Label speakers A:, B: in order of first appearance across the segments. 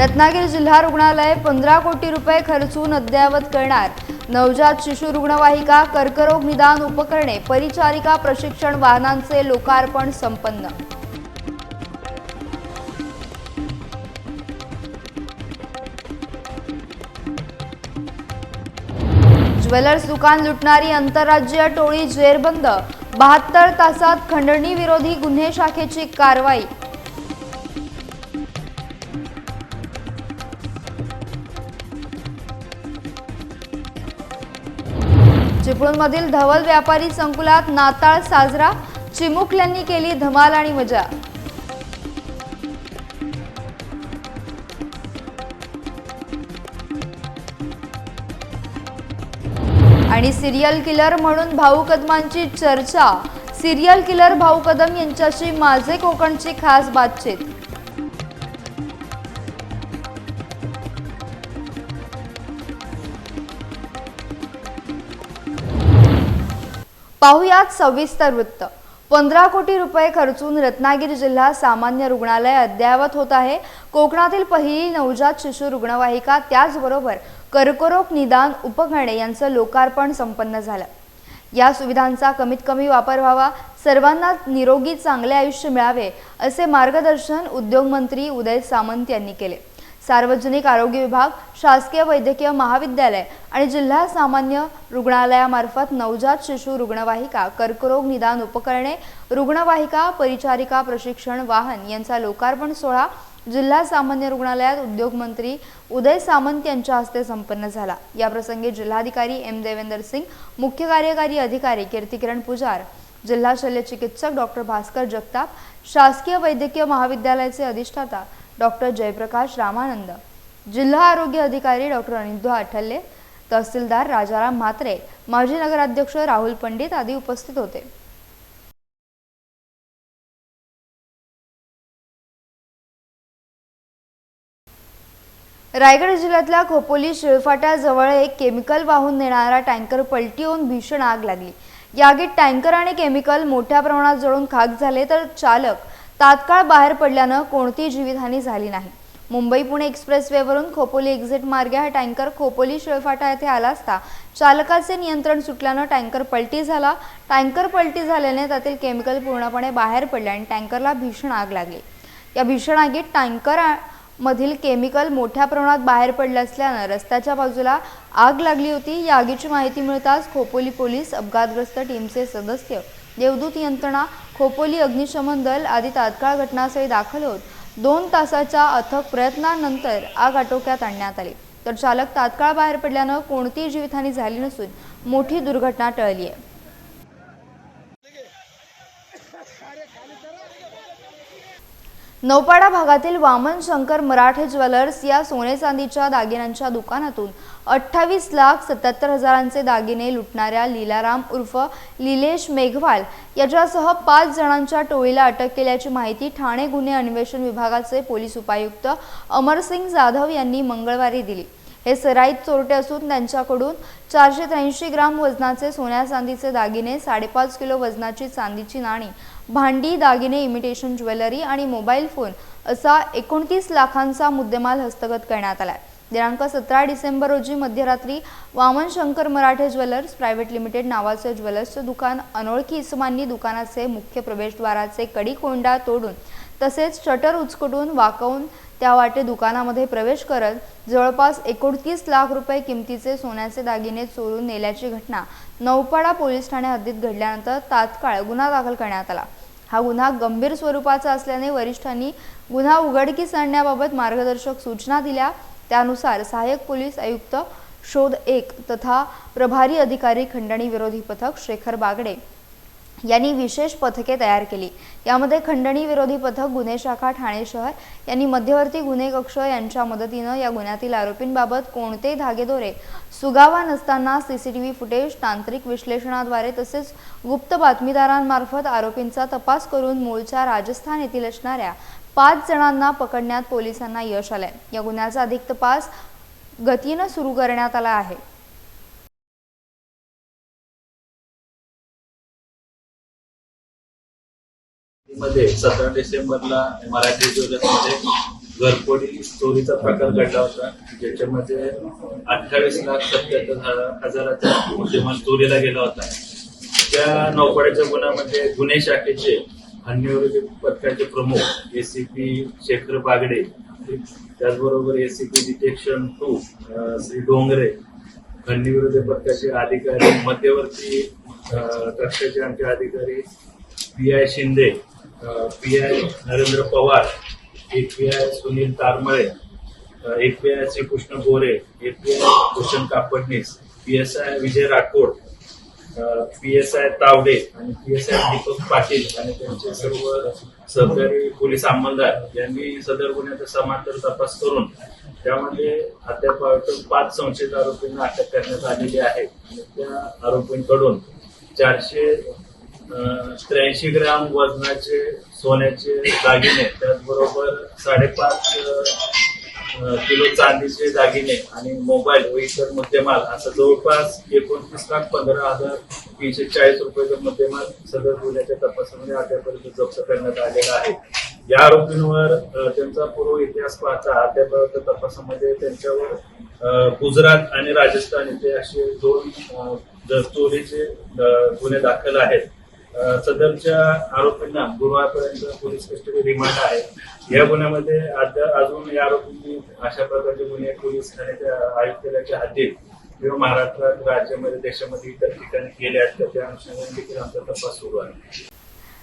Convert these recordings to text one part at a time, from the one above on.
A: रत्नागिरी जिल्हा रुग्णालय पंधरा कोटी रुपये खर्चून अद्ययावत करणार. नवजात शिशु रुग्णवाहिका कर्करोग निदान उपकरणे परिचारिका प्रशिक्षण वाहनांचे लोकार्पण संपन्न. ज्वेलर्स दुकान लुटणारी आंतरराज्यीय टोळी जेरबंद. बहात्तर तासात खंडणी विरोधी गुन्हे शाखेची कारवाई. चिपळूणमधील धवल व्यापारी संकुलात नाताळ साजरा चिमुकल्यांनी केली धमाल आणि मजा. आणि सिरियल किलर म्हणून भाऊ कदमांची चर्चा. सिरियल किलर भाऊ कदम यांच्याशी माझे कोकणची खास बातचीत. पाहुयात सविस्तर वृत्त. पंधरा कोटी रुपये खर्चून रत्नागिरी जिल्हा सामान्य रुग्णालय अद्ययावत होत आहे. कोकणातील पहिली नवजात शिशु रुग्णवाहिका त्याचबरोबर कर्करोग निदान उपकरणे यांचं लोकार्पण संपन्न झालं. या सुविधांचा कमीत कमी वापर व्हावा सर्वांना निरोगी चांगले आयुष्य मिळावे असे मार्गदर्शन उद्योगमंत्री उदय सामंत यांनी केले. सार्वजनिक आरोग्य विभाग शासकीय वैद्यकीय महाविद्यालय आणि जिल्हा सामान्य रुग्णालयामार्फत नवजात शिशु रुग्णवाहिका कर्करोग निदान उपकरणे रुग्णवाहिका परिचारिका प्रशिक्षण वाहन यांचा लोकार्पण सोहळा जिल्हा सामान्य रुग्णालयात उद्योगमंत्री उदय सामंत यांच्या हस्ते संपन्न झाला. याप्रसंगी जिल्हाधिकारी एम देवेंदर सिंग मुख्य कार्यकारी अधिकारी कीर्तिकिरण पुजार जिल्हा शल्य चिकित्सक डॉक्टर भास्कर जगताप शासकीय वैद्यकीय महाविद्यालयाचे अधिष्ठाता डॉक्टर जयप्रकाश रामानंद जिल्हा आरोग्य अधिकारी डॉक्टर अनिरुद्ध आठल्ले तहसीलदार राजाराम म्हात्रे माजी नगराध्यक्ष राहुल पंडित आदी उपस्थित होते. रायगड जिल्ह्यातल्या खोपोली शिळफाट्याजवळ एक केमिकल वाहून नेणारा टँकर पलटी होऊन भीषण आग लागली. या आगीत टँकर आणि केमिकल मोठ्या प्रमाणात जळून खाक झाले तर चालक तात्काळ बाहेर पडल्यानं कोणतीही जीवितहानी झाली नाही. मुंबई पुणे एक्सप्रेसवेवरून खोपोली एक्झिट मार्गे हा टँकर खोपोली शिळफाटा येथे आला असता चालकाचे नियंत्रण सुटल्यानं टँकर पलटी झाला. टँकर पलटी झाल्याने त्यातील केमिकल पूर्णपणे बाहेर पडले आणि टँकरला भीषण आग लागली. या भीषण आगीत टँकर मधील केमिकल मोठ्या प्रमाणात बाहेर पडले असल्यानं रस्त्याच्या बाजूला आग लागली होती. या आगीची माहिती मिळताच खोपोली पोलीस अपघातग्रस्त टीमचे सदस्य देवदूत यंत्रणा खोपोली अग्निशमन दल आदी तात्काळ घटनास्थळी दाखल होत दोन तासाच्या अथक प्रयत्नानंतर आग आटोक्यात आणण्यात आली. तर चालक तात्काळ बाहेर पडल्यानं कोणतीही जीवितहानी झाली नसून मोठी दुर्घटना टळली आहे. नौपाडा भागातील वामन शंकर मराठे ज्वेलर्स या सोने चांदीच्या दागिन्यांच्या दुकानातून अठ्ठावीस लाख सत्याहत्तर हजारांचे दागिने लुटणाऱ्या लीलाराम उर्फ लिलेश मेघवाल याच्यासह पाच जणांच्या टोळीला अटक केल्याची माहिती ठाणे गुन्हे अन्वेषण विभागाचे पोलीस उपायुक्त अमरसिंग जाधव यांनी मंगळवारी दिली. हे सराईत चोरटे असून त्यांच्याकडून चारशे त्र्याऐंशी ग्राम वजनाचे सोन्या चांदीचे दागिने साडेपाच किलो वजनाची चांदीची नाणी भांडी दागिने इमिटेशन ज्वेलरी आणि मोबाईल फोन असा एकोणतीस लाखांचा मुद्देमाल हस्तगत करण्यात आलाय. दिनांक सतरा डिसेंबर रोजी मध्यरात्री Vaman Shankar Marathe jewellers private limited नावाचे ज्वेलर्सचे दुकान अनोळखी इसमांनी दुकानाचे मुख्य प्रवेशद्वाराचे कडी कोंडा तोडून तसेच शटर उचकटून वाकवून त्या वाटे दुकानामध्ये प्रवेश करत जवळपास एकोणतीस लाख रुपये किमतीचे सोन्याचे दागिने चोरून नेल्याची घटना नौपाडा पोलीस ठाणे हद्दीत घडल्यानंतर तात्काळ गुन्हा दाखल करण्यात आला. हा गुन्हा गंभीर स्वरूपाचा असल्याने वरिष्ठांनी गुन्हा उघडकीस आणण्याबाबत मार्गदर्शक सूचना दिल्या. त्यानुसार सहाय्यक पोलीस आयुक्त शोध एक तथा प्रभारी अधिकारी खंडणी विरोधी पथक शेखर बागडे यांनी विशेष पथके तयार केली. यामध्ये खंडणी विरोधी पथक गुन्हे शाखा ठाणे शहर यांनी मध्यवर्ती गुन्हे कक्ष यांच्या मदतीनं या गुन्ह्यातील आरोपींबाबत कोणते धागेदोरे सुगावा नसताना सीसीटीव्ही फुटेज तांत्रिक विश्लेषणाद्वारे तसेच गुप्त बातमीदारांमार्फत आरोपींचा तपास करून मूळच्या राजस्थान येथील असणाऱ्या पाच जणांना पकडण्यात पोलिसांना यश आलंय. या गुन्ह्याचा अधिक तपास गतीनं सुरू करण्यात आला आहे.
B: मध्ये सतरा डिसेंबरला मराठी ज्वेलर्समध्ये घरपोडी चोरीचा प्रकार घडला होता. ज्याच्यामध्ये अठ्ठावीस लाख सत्याहत्तर हजार- हजाराचा मुद्देमाल चोरीला गेला होता. त्या नौपाड्याच्या गुन्ह्यामध्ये गुन्हे शाखेचे अन्यविरोधी पथकाचे प्रमुख एसीपी शेखर बागडे त्याचबरोबर ACP detection two Shri Dongre खंडीविरोधी पथकाचे अधिकारी मध्यवर्ती कक्षाचे आमचे अधिकारी P I Shinde P I Narendra Pawar एक पी आय सुनील तारमळे एक पी आय श्रीकृष्ण गोरे एक P I Bhushan Kapadnis P S I Vijay Rathod P S I Tawde आणि P S I Deepak Patil आणि त्यांचे सर्व सहकारी पोलीस अंमलदार यांनी सदर गुन्ह्याचा समांतर तपास करून त्यामध्ये अद्याप पाच संशयित आरोपींना अटक करण्यात आलेली आहे. आणि त्या आरोपींकडून चारशे त्र्याऐंशी ग्राम वजनाचे सोन्याचे दागिने त्याचबरोबर साडेपाच किलो चांदीचे दागिने आणि मोबाईल व इतर मुद्देमाल असं जवळपास एकोणतीस लाख पंधरा हजार तीनशे चाळीस रुपयाचा मुद्देमाल सदर गुन्ह्याच्या तपासामध्ये अद्यापर्यंत जप्त करण्यात आलेला आहे. या आरोपींवर त्यांचा पूर्व इतिहास पाहता अद्यापर्यंत तपासामध्ये त्यांच्यावर गुजरात आणि राजस्थान इथे असे दोन चोरीचे गुन्हे दाखल आहेत. सदरच्या आरोपींना गुरुवारपर्यंत पोलीस कस्टडी रिमांड आहे. या गुन्ह्यामध्ये अजून या आरोपींनी अशा प्रकारचे गुन्हे पोलीस ठाण्याच्या आयुक्तालयाच्या हद्दीत किंवा महाराष्ट्रात राज्यामध्ये देशामध्ये इतर ठिकाणी केले आहेत तर त्या अनुषंगाने देखील आमचा तपास सुरू आहे.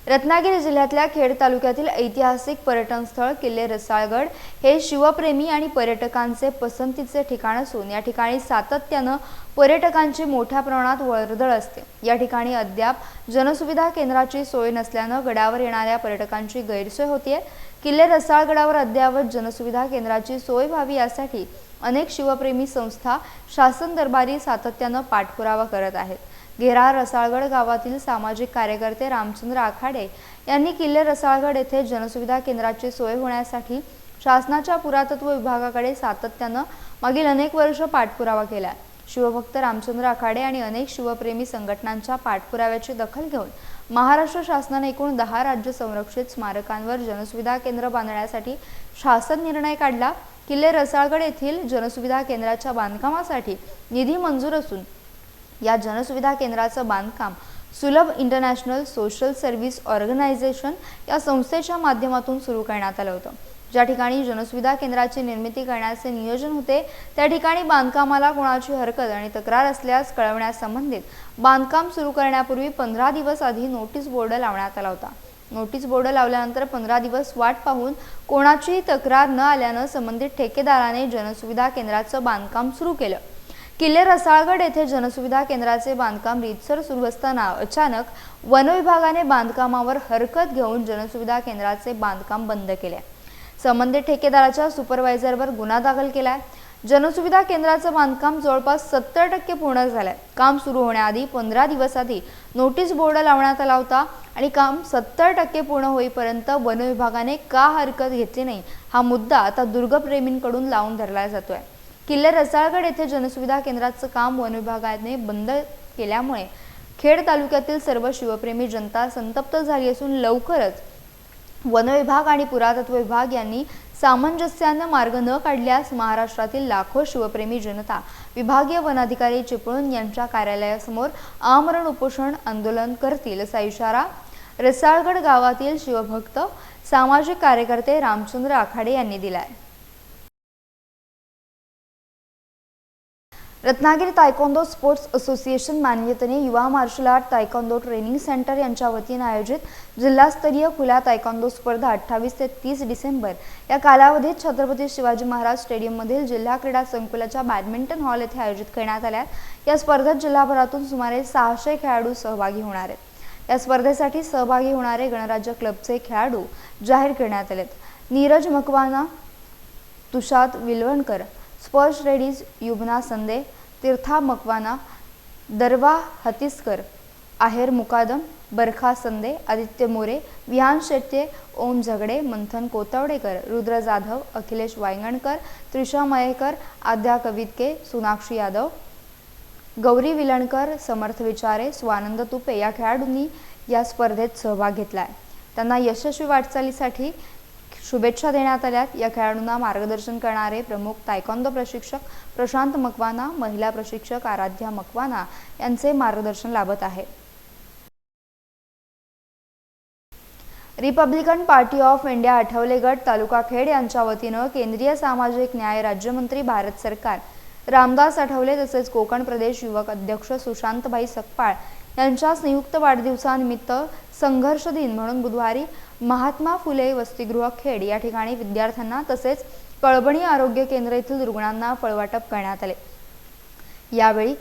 A: रत्नागिरी जिल्ह्यातल्या खेड तालुक्यातील ऐतिहासिक पर्यटन स्थळ किल्ले रसाळगड हे शिवप्रेमी आणि पर्यटकांचे पसंतीचे ठिकाण असून या ठिकाणी सातत्यानं पर्यटकांची मोठ्या प्रमाणात वर्दळ असते. या ठिकाणी अद्याप जनसुविधा केंद्राची सोय नसल्यानं गडावर येणाऱ्या पर्यटकांची गैरसोय होतीये. किल्ले रसाळगडावर अद्ययावत जनसुविधा केंद्राची सोय व्हावी यासाठी अनेक शिवप्रेमी संस्था शासन दरबारी सातत्यानं पाठपुरावा करत आहेत. घेरा रसाळगड गावातील सामाजिक कार्यकर्ते रामचंद्र आखाडे यांनी किल्ले रसाळगड येथे जनसुविधा केंद्राची सोय होण्यासाठी शासनाच्या पुरातत्व विभागाकडे सातत्यानं मागील अनेक वर्ष पाठपुरावा केला शिवभक्त रामचंद्र आखाडे आणि अनेक शिवप्रेमी संघटनांच्या पाठपुराव्याची दखल घेऊन महाराष्ट्र शासनाने एकूण दहा राज्य संरक्षित स्मारकांवर जनसुविधा केंद्र बांधण्यासाठी शासन निर्णय काढला. किल्ले रसाळगड येथील जनसुविधा केंद्राच्या बांधकामासाठी निधी मंजूर असून या जनसुविधा केंद्राचं बांधकाम सुलभ इंटरनॅशनल सोशल सर्व्हिस ऑर्गनायझेशन या संस्थेच्या माध्यमातून सुरू करण्यात आलं होतं. ज्या ठिकाणी जनसुविधा केंद्राची निर्मिती करण्याचे नियोजन होते त्या ठिकाणी बांधकामाला कोणाची हरकत आणि तक्रार असल्यास कळवण्यासंबंधित बांधकाम सुरू करण्यापूर्वी पंधरा दिवस आधी नोटीस बोर्ड लावण्यात आला होता. नोटीस बोर्ड लावल्यानंतर पंधरा दिवस वाट पाहून कोणाचीही तक्रार न आल्यानं संबंधित ठेकेदाराने जनसुविधा केंद्राचं बांधकाम सुरू केलं. किल्ले रसाळगड येथे जनसुविधा केंद्राचे बांधकाम रीतसर सुरू असताना अचानक वनविभागाने बांधकामावर हरकत घेऊन जनसुविधा केंद्राचे बांधकाम बंद केले. संबंधित ठेकेदाराच्या सुपरवायझरवर गुन्हा दाखल केलाय. जनसुविधा केंद्राचं बांधकाम जवळपास सत्तर टक्के पूर्ण झालंय. काम सुरू होण्याआधी पंधरा दिवस आधी नोटीस बोर्ड लावण्यात आला होता आणि काम सत्तर टक्के पूर्ण होईपर्यंत वनविभागाने का हरकत घेतली नाही हा मुद्दा आता दुर्गप्रेमींकडून लावून धरला जातोय. किल्ले रसाळगड येथे जनसुविधा केंद्राचं काम वन विभागाने बंद केल्यामुळे खेड तालुक्यातील सर्व शिवप्रेमी जनता संतप्त झाली असून लवकरच वन विभाग आणि पुरातत्व विभाग यांनी सामंजस्यानं मार्ग न काढल्यास महाराष्ट्रातील लाखो शिवप्रेमी जनता विभागीय वनाधिकारी चिपळूण यांच्या कार्यालयासमोर आमरण उपोषण आंदोलन करतील असा इशारा रसाळगड गावातील शिवभक्त सामाजिक कार्यकर्ते रामचंद्र आखाडे यांनी दिलाय. रत्नागिरी तायकोंदो स्पोर्ट्स असोसिएशन मान्यतेने युवा martial art taekwondo training centre यांच्या वतीने आयोजित जिल्हास्तरीय खुल्या तायकोंदो स्पर्धा अठ्ठावीस ते तीस डिसेंबर या कालावधीत छत्रपती शिवाजी महाराज स्टेडियममधील जिल्हा क्रीडा संकुलाच्या बॅडमिंटन हॉल येथे आयोजित करण्यात आल्या या स्पर्धेत जिल्हाभरातून सुमारे सहाशे खेळाडू सहभागी होणार आहेत. या स्पर्धेसाठी सहभागी होणारे गणराज्य क्लबचे खेळाडू जाहीर करण्यात आलेत. नीरज मकवाना तुषात विलवणकर स्पर्श रेडीज युबना संदे तीर्था मकवाना दरवा हतीसकर आहेर मुकादम बरखा संदे आदित्य मोरे विहान शेट्ये ओम झगडे मंथन कोतवडेकर रुद्र जाधव अखिलेश वायंगणकर त्रिशा मयेकर आद्या कवितके सोनाक्षी यादव गौरी विलणकर समर्थ विचारे स्वानंद तुपे या खेळाडूंनी या स्पर्धेत सहभाग घेतला आहे त्यांना यशस्वी वाटचालीसाठी शुभेच्छा देण्यात आल्यात या खेळाडूंना मार्गदर्शन करणारे प्रमुख तायकॉन्दो प्रशिक्षक प्रशांत मकवाना महिला प्रशिक्षक आराध्या मकवाना यांचे मार्गदर्शन लाभत आहे. Republican Party of India Athawale गट तालुका खेड यांच्या वतीनं केंद्रीय सामाजिक न्याय राज्यमंत्री भारत सरकार रामदास आठवले तसेच कोकण प्रदेश युवक अध्यक्ष सुशांतबाई सकपाळ यांच्या संयुक्त वाढदिवसानिमित्त संघर्ष दिन म्हणून बुधवारी महात्मा फुले वसतिगृह खेड या ठिकाणी विद्यार्थ्यांना तसेच कळबणी आरोग्य केंद्र येथील रुग्णांना फळवाटप करण्यात आले. यावेळी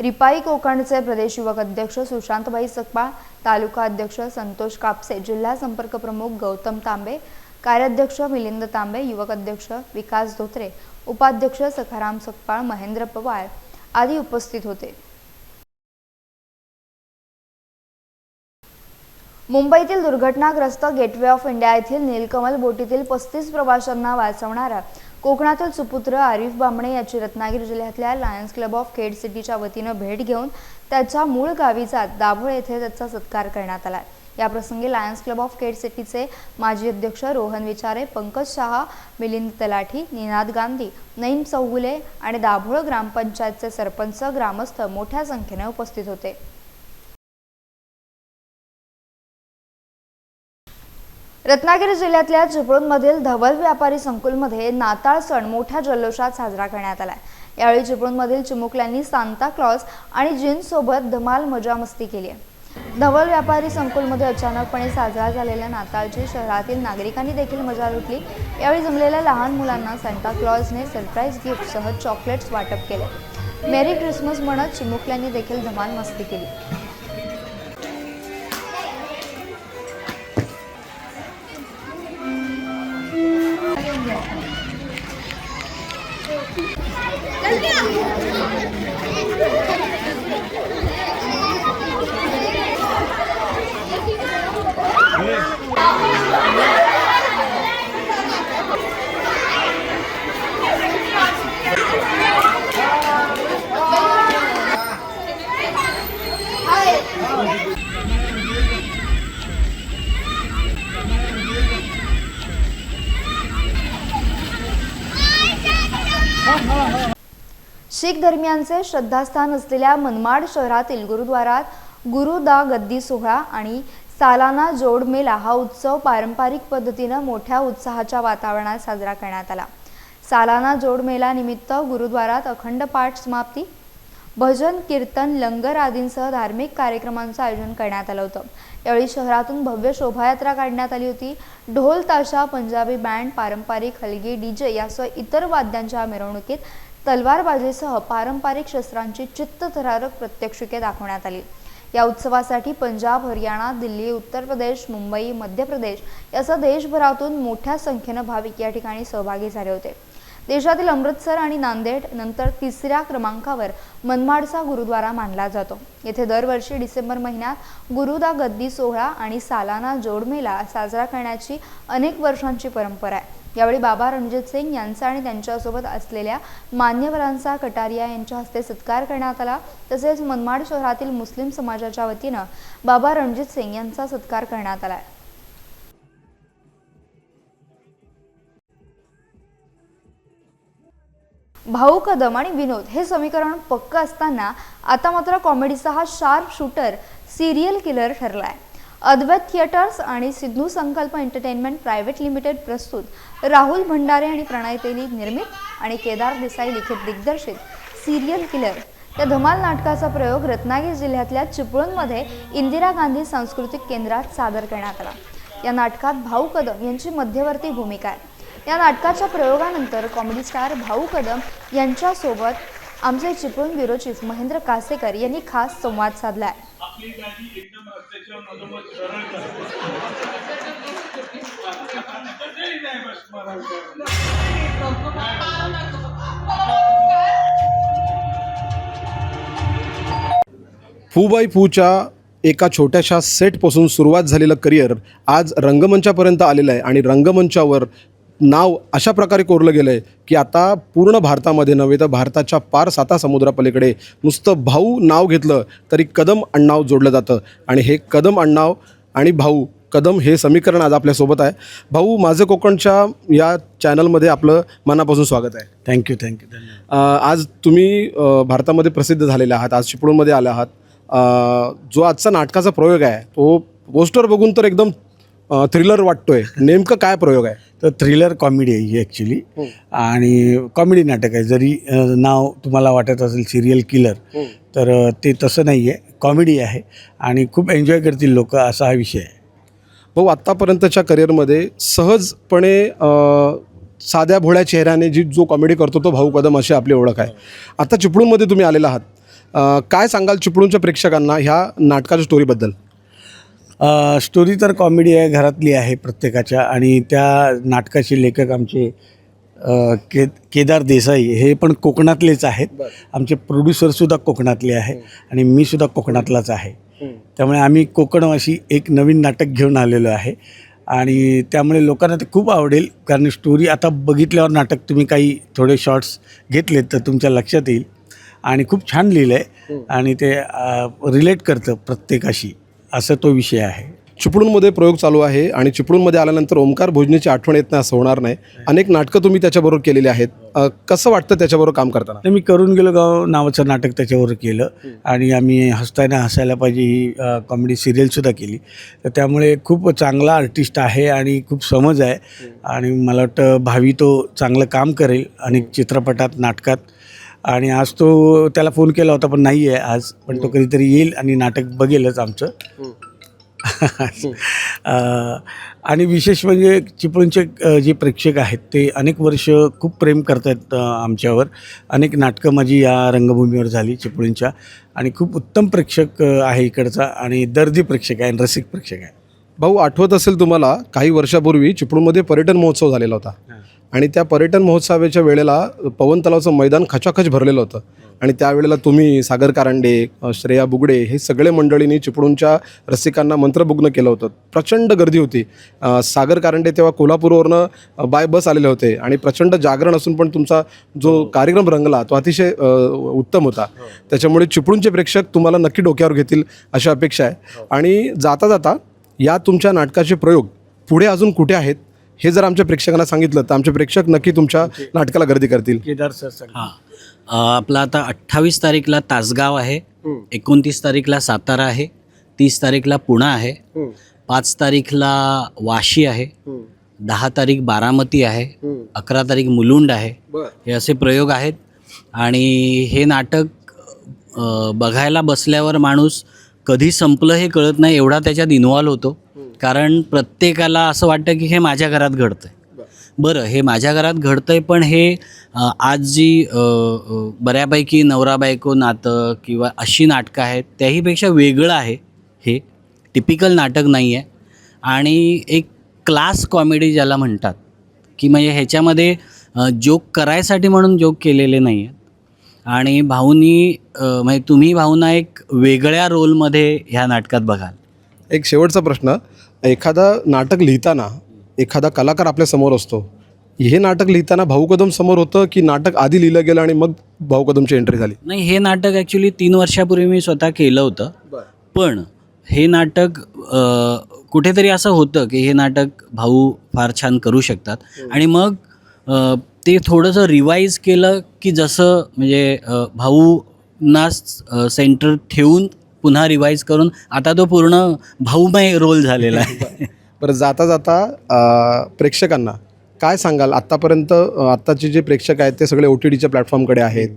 A: रिपाई कोकणचे प्रदेश युवक अध्यक्ष सुशांतबाई सकपाळ तालुका अध्यक्ष संतोष कापसे जिल्हा संपर्क प्रमुख गौतम तांबे कार्याध्यक्ष मिलिंद तांबे युवक अध्यक्ष विकास धोत्रे उपाध्यक्ष सखाराम सकपाळ महेंद्र पवार आदी उपस्थित होते. मुंबईतील दुर्घटनाग्रस्त गेटवे ऑफ इंडिया येथील नीलकमल बोटीतील पस्तीस प्रवाशांना वाचवणारा कोकणातील सुपुत्र आरिफ बामणे याची रत्नागिरी जिल्ह्यातल्या लायन्स क्लब ऑफ खेड सिटीच्या वतीनं भेट घेऊन त्याच्या मूळ गावीचा दाभोळ येथे त्याचा सत्कार करण्यात आला. याप्रसंगी लायन्स क्लब ऑफ केड सिटीचे माजी अध्यक्ष रोहन विचारे पंकज शहा मिलिंद तलाठी निनाद गांधी नईम चौगुले आणि दाभोळ ग्रामपंचायतचे सरपंच ग्रामस्थ मोठ्या संख्येने उपस्थित होते. रत्नागिरी जिल्ह्यातल्या चिपळूणमधील धवल व्यापारी संकुलमध्ये नाताळ सण मोठ्या जल्लोषात साजरा करण्यात आला यावेळी चिपळूणमधील चिमुकल्यांनी सांता क्लॉज आणि जीन्ससोबत धमाल मजामस्ती केली आहे. धवल व्यापारी संकुलमध्ये अचानकपणे साजरा झालेल्या नाताळची शहरातील नागरिकांनी देखील मजा लुटली. यावेळी जमलेल्या लहान मुलांना सांता क्लॉजने सरप्राईज गिफ्टसह चॉकलेट्स वाटप केले. मेरी क्रिसमस म्हणत चिमुकल्यांनी देखील धमाल मस्ती केली. शीख धर्मियांचे श्रद्धास्थान असलेल्या मनमाड शहरातील गुरुद्वारात गुरुदा गद्दी सोहळा आणि सालाना जोड मेला हा उत्सव पारंपरिक पद्धतीनं मोठ्या उत्साहाच्या वातावरणात साजरा करण्यात आला. सालाना जोड मेला निमित्त गुरुद्वारात अखंड पाठ समाप्ती भजन कीर्तन लंगर आदींसह धार्मिक कार्यक्रमांचं आयोजन करण्यात आलं होतं. यावेळी शहरातून भव्य शोभायात्रा काढण्यात आली होती. ढोल ताशा पंजाबी बँड पारंपरिक हलगी डीजे यासह इतर वाद्यांच्या मिरवणुकीत तलवारबाजीसह पारंपरिक शस्त्रांची चित्तथरारक प्रत्यक्षिके दाखवण्यात आली. या उत्सवासाठी पंजाब हरियाणा दिल्ली उत्तर प्रदेश मुंबई मध्य प्रदेश यासह देशभरातून मोठ्या संख्येनं भाविक या ठिकाणी सहभागी झाले होते. देशातील अमृतसर आणि नांदेड नंतर तिसऱ्या क्रमांकावर मनमाडचा गुरुद्वारा मानला जातो. येथे दरवर्षी डिसेंबर महिन्यात गुरुदा गद्दी सोहळा आणि सालाना जोडमेला साजरा करण्याची अनेक वर्षांची परंपरा आहे. यावेळी बाबा रणजित सिंग यांचा आणि त्यांच्यासोबत असलेल्या मान्यवरांचा कटारिया यांच्या हस्ते सत्कार करण्यात आला. तसेच मनमाड शहरातील मुस्लिम समाजाच्या वतीनं बाबा रणजित सिंग यांचा सत्कार करण्यात आला. भाऊ कदम आणि विनोद हे समीकरण पक्क असताना आता मात्र कॉमेडीचा हा शार्प शूटर सिरियल किलर ठरलाय. अद्वैत थिएटर्स आणि सिद्धू संकल्प एंटरटेनमेंट प्रायव्हेट लिमिटेड प्रस्तुत राहुल भंडारे आणि प्रणय तेली निर्मित आणि केदार देसाई लिखित दिग्दर्शित सिरियल किलर या धमाल नाटकाचा प्रयोग रत्नागिरी जिल्ह्यातल्या चिपळूणमध्ये इंदिरा गांधी सांस्कृतिक केंद्रात सादर करण्यात आला. या नाटकात भाऊ कदम यांची मध्यवर्ती भूमिका आहे. या नाटकाच्या प्रयोगानंतर कॉमेडी स्टार भाऊ कदम यांच्यासोबत आमचे चिपळूण ब्युरो चीफ महेंद्र कासेकर यांनी खास संवाद साधलाय.
C: फू बाय फूच्या एका छोट्याशा सेटपासून सुरुवात झालेलं करिअर आज रंगमंचापर्यंत आलेलं आहे आणि रंगमंचावर नाव अशा प्रकारे कोरलं गेलं आहे की आता पूर्ण भारतामध्ये नव्हे तर भारताच्या पार साता समुद्रापलीकडे नुसतं भाऊ नाव घेतलं तरी कदम अण्णाव जोडलं जातं. आणि हे कदम अण्णाव आणि भाऊ कदम हे समीकरण आज आपल्यासोबत आहे. भाऊ माझं कोकणच्या या चॅनलमध्ये आपलं मनापासून स्वागत आहे.
D: थँक्यू थँक्यू धन्यवाद.
C: आज तुम्ही भारतामध्ये प्रसिद्ध झालेले आहात आज चिपळूणमध्ये आले आहात. जो आजचा नाटकाचा प्रयोग आहे तो पोस्टर बघून तर एकदम थ्रिलर वाटतोय. नेमकं काय प्रयोग आहे?
D: तर थ्रिलर कॉमेडी आहे ही ॲक्च्युली आणि कॉमेडी नाटक आहे. जरी अ, नाव तुम्हाला वाटत असेल सिरियल किलर तर अ, ते तसं नाही आहे कॉमेडी आहे. आणि खूप एन्जॉय करतील लोक असा हा विषय आहे.
C: भाऊ आत्तापर्यंतच्या करिअरमध्ये सहजपणे अ, साध्या भोळ्या चेहऱ्याने जी जो कॉमेडी करतो तो भाऊ कदम अशी आपली ओळख आहे. आता चिपळूणमध्ये तुम्ही आलेला आहात. अ, काय सांगाल चिपळूणच्या प्रेक्षकांना ह्या नाटकाच्या स्टोरीबद्दल
D: स्टोरी तर कॉमेडी आहे घरातली आहे प्रत्येकाच्या आणि त्या नाटकाचे लेखक आमचे के केदार देसाई हे पण कोकणातलेच आहेत. आमचे प्रोड्युसरसुद्धा कोकणातले आहे आणि मी सुद्धा कोकणातलाच आहे. त्यामुळे आम्ही कोकणवासी एक नवीन नाटक घेऊन आलेलो आहे आणि त्यामुळे लोकांना ते खूप आवडेल कारण स्टोरी आता बघितल्यावर नाटक तुम्ही काही थोडे शॉर्ट्स घेतलेत तर तुमच्या लक्षात येईल आणि खूप छान लिहिलं आहे आणि ते रिलेट करतं प्रत्येकाशी. असं तो विषय आहे.
C: चिपळूणमध्ये प्रयोग चालू आहे आणि चिपळूणमध्ये आल्यानंतर ओंकार भोजनीची आठवण येत नाही असं होणार नाही. अनेक नाटकं तुम्ही त्याच्याबरोबर केलेली आहेत. अ, कसं वाटतं त्याच्याबरोबर काम करताना?
D: तर मी करून गेलो गाव नावाचं नाटक त्याच्यावर केलं. आणि आम्ही हसताना हसायला पाहिजे ही कॉमेडी सिरियलसुद्धा केली. तर त्यामुळे खूप चांगला आर्टिस्ट आहे आणि खूप समज आहे. आणि मला वाटतं भावी तो चांगलं काम करेल. अनेक चित्रपटात नाटकात आणि आज तो त्याला फोन केला होता पण नाही आहे आज. पण तो कधीतरी येईल आणि नाटक बघेलच आमचं. अ, आणि विशेष म्हणजे चिपळूणचे अ, जे प्रेक्षक आहेत ते अनेक वर्ष खूप प्रेम करतात अ, आमच्यावर. अनेक नाटकं माझी या रंगभूमीवर झाली चिपळूणच्या. आणि खूप उत्तम प्रेक्षक अ, आहे इकडचा आणि दर्दी प्रेक्षक आहे आणि रसिक प्रेक्षक आहे.
C: भाऊ आठवत असेल तुम्हाला काही वर्षापूर्वी चिपळूणमध्ये पर्यटन महोत्सव झालेला होता. आणि त्या पर्यटन महोत्सवाच्या वेळेला पवन तलावचं मैदान खचाखच भरलेलं होतं. आणि त्यावेळेला तुम्ही सागर कारंडे श्रेया बुगडे हे सगळे मंडळींनी चिपळूणच्या रसिकांना मंत्रमुग्न केलं होतं. प्रचंड गर्दी होती. सागर कारंडे तेव्हा कोल्हापूरवरनं बाय बस आलेले होते आणि प्रचंड जागरण असून पण तुमचा जो कार्यक्रम रंगला तो अतिशय उत्तम होता. त्याच्यामुळे चिपळूणचे प्रेक्षक तुम्हाला नक्की डोक्यावर घेतील अशी अपेक्षा आहे. आणि जाता जाता या तुमच्या नाटकाचे प्रयोग पुढे अजून कुठे आहेत? हे जर आमच्या प्रेक्षकांना सांगितलं तर आमचे प्रेक्षक नक्की तुमच्या नाटकाला गर्दी करतील.
D: केदार सर सांग.
E: हां. अ, आपला आता अठ्ठावीस तारीखला तासगाव आहे एकोणतीस तारीखला सातारा आहे तीस तारीखला पुणा आहे पाच तारीखला वाशी आहे दहा तारीख बारामती आहे अकरा तारीख मुलुंड आहे. हे असे प्रयोग आहेत. आणि हे नाटक अ, बघायला बसल्यावर माणूस कधी संपलं हे कळत नाही एवढा त्याच्यात इन्व्हॉल्व होतो. कारण प्रत्येकाला असं वाटतं की हे माझ्या घरात घडतं आहे बरं हे माझ्या घरात घडतं आहे पण हे आज जी बऱ्यापैकी नवरा बायको नातं किंवा अशी नाटकं आहेत त्याहीपेक्षा वेगळं आहे हे. टिपिकल नाटक नाही आहे आणि एक क्लास कॉमेडी ज्याला म्हणतात की म्हणजे ह्याच्यामध्ये जोक करायसाठी म्हणून जोक केलेले नाही आहेत आणि भाऊनी म्हणजे तुम्ही भाऊना एक वेगळ्या रोलमध्ये ह्या नाटकात बघाल.
C: एक शेवटचा प्रश्न. एखादा नाटक लिहिताना एखादा कलाकार आपल्यासमोर असतो हे नाटक लिहिताना भाऊ कदम समोर होतं की नाटक आधी लिहिलं गेलं आणि मग भाऊ कदमची एंट्री झाली?
E: नाही हे नाटक ॲक्च्युली तीन वर्षापूर्वी मी स्वतः केलं होतं. पण हे नाटक कुठेतरी असं होतं की हे नाटक भाऊ फार छान करू शकतात. आणि मग ते थोडंसं रिवाईज केलं की जसं म्हणजे अ, भाऊना सेंटर ठेवून पुन्हा रिवाईज करून आता तो पूर्ण भाऊमय रोल झालेला आहे.
C: बरं जाता जाता प्रेक्षकांना काय सांगाल? आत्तापर्यंत आत्ताचे जे प्रेक्षक आहेत ते सगळे ओ टी टीच्या प्लॅटफॉर्मकडे आहेत.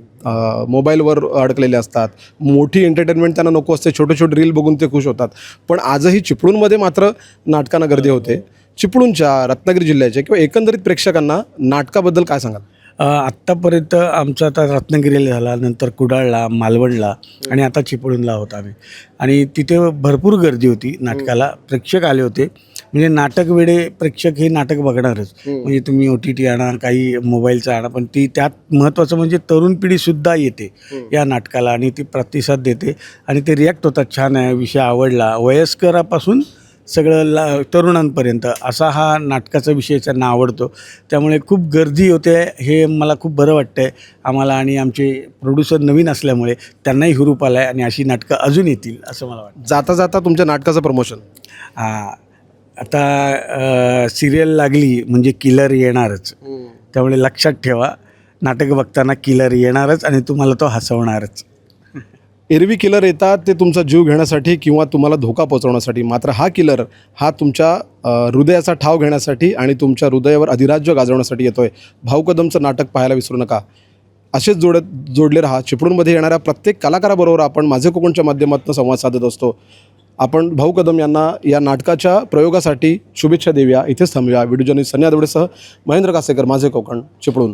C: मोबाईलवर अडकलेले असतात. मोठी एंटरटेनमेंट त्यांना नको असते. छोटे छोटे रील बघून ते खुश होतात. पण आजही चिपळूणमध्ये मात्र नाटकांना गर्दी होते. चिपळूणच्या रत्नागिरी जिल्ह्याच्या किंवा एकंदरीत प्रेक्षकांना नाटकाबद्दल काय सांगाल?
D: आत्तापर्यंत आमचा आता रत्नागिरीला झाला नंतर कुडाळला मालवणला आणि आता चिपळूणला होता आम्ही. आणि तिथे भरपूर गर्दी होती नाटकाला. प्रेक्षक आले होते. म्हणजे नाटक वेळे प्रेक्षक हे नाटक बघणारच. म्हणजे तुम्ही ओ टी टी आणा काही मोबाईलचं आणा पण ती त्यात महत्त्वाचं म्हणजे तरुण पिढीसुद्धा येते या नाटकाला आणि ती प्रतिसाद देते. आणि ते रिॲक्ट होतात. छान आहे विषय आवडला. वयस्करापासून सगळं ला तरुणांपर्यंत असा हा नाटकाचा विषय त्यांना आवडतो. त्यामुळे खूप गर्दी होते हे मला खूप बरं वाटतं आहे आम्हाला आणि आमचे प्रोड्युसर नवीन असल्यामुळे त्यांनाही हुरूप आला आहे आणि अशी नाटकं अजून येतील असं मला वाटतं.
C: जाता जाता तुमच्या नाटकाचं प्रमोशन
D: हा आता सिरियल लागली म्हणजे किलर येणारच. त्यामुळे लक्षात ठेवा नाटक बघताना किलर येणारच आणि तुम्हाला तो हसवणारच.
C: एरवी किलर येतात ते तुमचा जीव घेण्यासाठी किंवा तुम्हाला धोका पोहोचवण्यासाठी. मात्र हा किलर हा तुमच्या हृदयाचा ठाव घेण्यासाठी आणि तुमच्या हृदयावर अधिराज्य गाजवण्यासाठी येतोय. भाऊ कदमचं नाटक पाहायला विसरू नका. असेच जोडत जोडले राहा. चिपळूणमध्ये येणाऱ्या प्रत्येक कलाकाराबरोबर आपण माझे कोकणच्या माध्यमातून संवाद साधत असतो. आपण भाऊ कदम यांना या नाटकाच्या प्रयोगासाठी शुभेच्छा देऊया. इथेच थांबूया. व्हिडिओ जर्नलिस्ट सन्या देवडेसह महेंद्र कासेकर माझे कोकण चिपळूण.